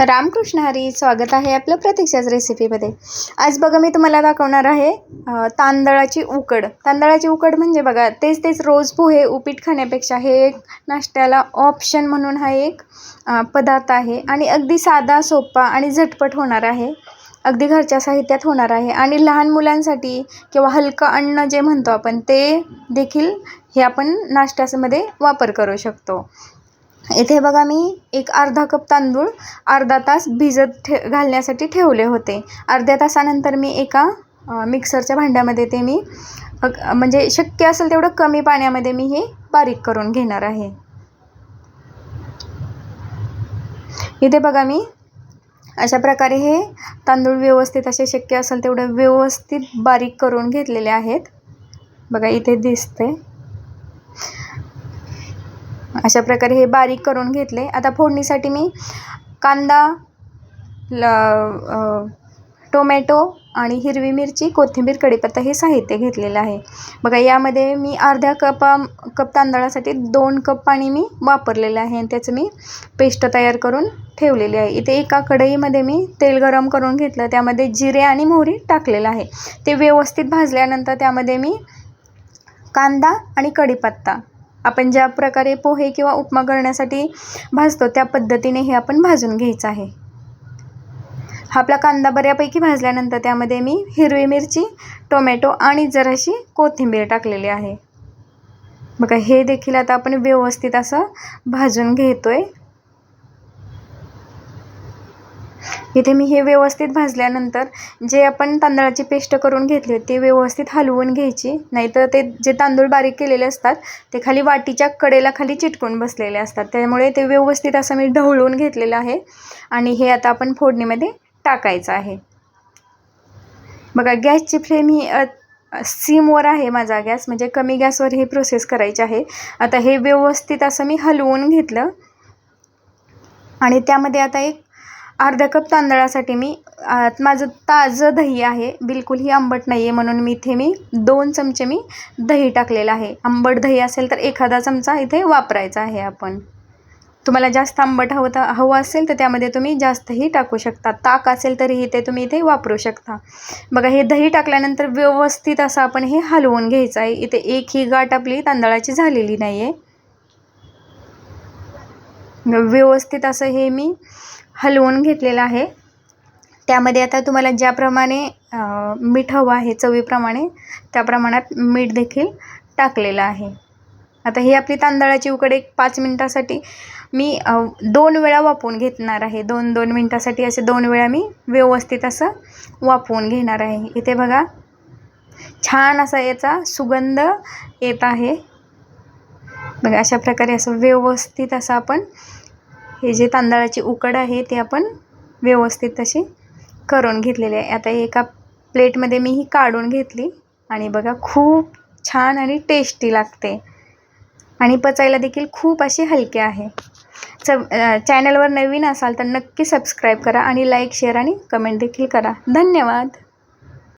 रामकृष्ण हरी स्वागत आहे आपलं प्रतीक्षाच रेसिपीमध्ये आज बघा मी तुम्हाला दाखवणार आहे तांदळाची उकड. तांदळाची उकड म्हणजे बघा तेच तेच रोज पोहे उपीट खाण्यापेक्षा हे एक नाश्त्याला ऑप्शन म्हणून हा एक पदार्थ आहे. आणि अगदी साधा सोपा आणि झटपट होणार आहे. अगदी घरच्या साहित्यात होणार आहे. आणि लहान मुलांसाठी किंवा हलकं अन्न जे म्हणतो आपण ते देखील हे आपण नाश्त्यामध्ये वापर करू शकतो. इथे बघा मी एक अर्धा कप तांदूळ अर्धा तास भिजत ठे घालण्यासाठी ठेवले होते. अर्ध्या तासानंतर मी एका मिक्सरच्या भांड्यामध्ये ते मी म्हणजे शक्य असेल तेवढं कमी पाण्यामध्ये मी हे बारीक करून घेणार आहे. इथे बघा मी अशा प्रकारे हे तांदूळ व्यवस्थित असे शक्य असेल तेवढं व्यवस्थित बारीक करून घेतलेले आहेत. बघा इथे दिसते. अशा प्रकारे हे बारीक करून घेतले. आता फोडणीसाठी मी कांदा ल टोमॅटो आणि हिरवी मिरची कोथिंबीर कढीपत्ता हे साहित्य घेतलेलं आहे. बघा यामध्ये मी अर्ध्या कपा कप तांदळासाठी दोन कप पाणी मी वापरलेलं आहे आणि त्याचं मी पेस्ट तयार करून ठेवलेली आहे. इथे एका कढईमध्ये मी तेल गरम करून घेतलं. त्यामध्ये जिरे आणि मोहरी टाकलेलं आहे. ते व्यवस्थित भाजल्यानंतर त्यामध्ये मी कांदा आणि कढीपत्ता आपण ज्या प्रकारे पोहे किंवा उपमा करण्यासाठी भाजतो त्या पद्धतीने हे आपण भाजून घ्यायचं आहे. हा आपला कांदा बऱ्यापैकी भाजल्यानंतर त्यामध्ये मी हिरवी मिरची टोमॅटो आणि जराशी कोथिंबीर टाकलेली आहे. बघा हे देखील आता आपण व्यवस्थित असं भाजून घेतो आहे इथे मी हे व्यवस्थित भाजल्यानंतर जे आपण तांदळाची पेस्ट करून घेतली होती ते व्यवस्थित हलवून घ्यायची. नाहीतर ते जे तांदूळ बारीक केलेले असतात ते खाली वाटीच्या कडेला खाली चिटकून बसलेले असतात. त्यामुळे ते व्यवस्थित असं मी ढवळून घेतलेलं आहे आणि हे आता आपण फोडणीमध्ये टाकायचं आहे. बघा गॅसची फ्लेम ही सीमवर सिमवर आहे माझा गॅस म्हणजे कमी गॅसवर ही प्रोसेस करायची आहे. आता हे व्यवस्थित असं मी हलवून घेतलं आणि त्यामध्ये आता एक अर्ध्या कप तांदळासाठी मी माझं ताजं दही आहे. बिलकुल ही आंबट नाही आहे म्हणून मी इथे मी दोन चमचे मी दही टाकलेलं आहे. आंबट दही असेल तर एखादा चमचा इथे वापरायचा आहे आपण. तुम्हाला जास्त आंबट हवं तर हवं असेल तर त्यामध्ये तुम्ही जास्तही टाकू शकता. ताक असेल तरीही ते तुम्ही इथे वापरू शकता. बघा हे दही टाकल्यानंतर व्यवस्थित असं आपण हे हलवून घ्यायचं आहे. इथे एक ही गाठ आपली तांदळाची झालेली नाही आहे व्यवस्थित असं हे मी हलवून घेतलेलं आहे. त्यामध्ये आता तुम्हाला ज्याप्रमाणे मीठ हवं आहे चवीप्रमाणे त्या प्रमाणात मीठ देखील टाकलेलं आहे. आता ही आपली तांदळाची उकड एक पाच मिनटासाठी मी दोन वेळा वापरून घेणार आहे. दोन दोन मिनटासाठी असे दोन वेळा मी व्यवस्थित असं वापरून घेणार आहे. इथे बघा छान असा याचा सुगंध येत आहे. बघा अशा प्रकारे असं व्यवस्थित असं आपण हे जे तांदळाची उकड आहे ते आपण व्यवस्थित अशी करून घेतलेली आहे. आता एका प्लेटमध्ये मी ही काढून घेतली आणि बघा खूप छान आणि टेस्टी लागते. आणि पचायला देखील खूप अशी हलके आहे. च चॅनलवर नवीन असाल तर नक्की सबस्क्राईब करा आणि लाईक शेअर आणि कमेंट देखील करा. धन्यवाद.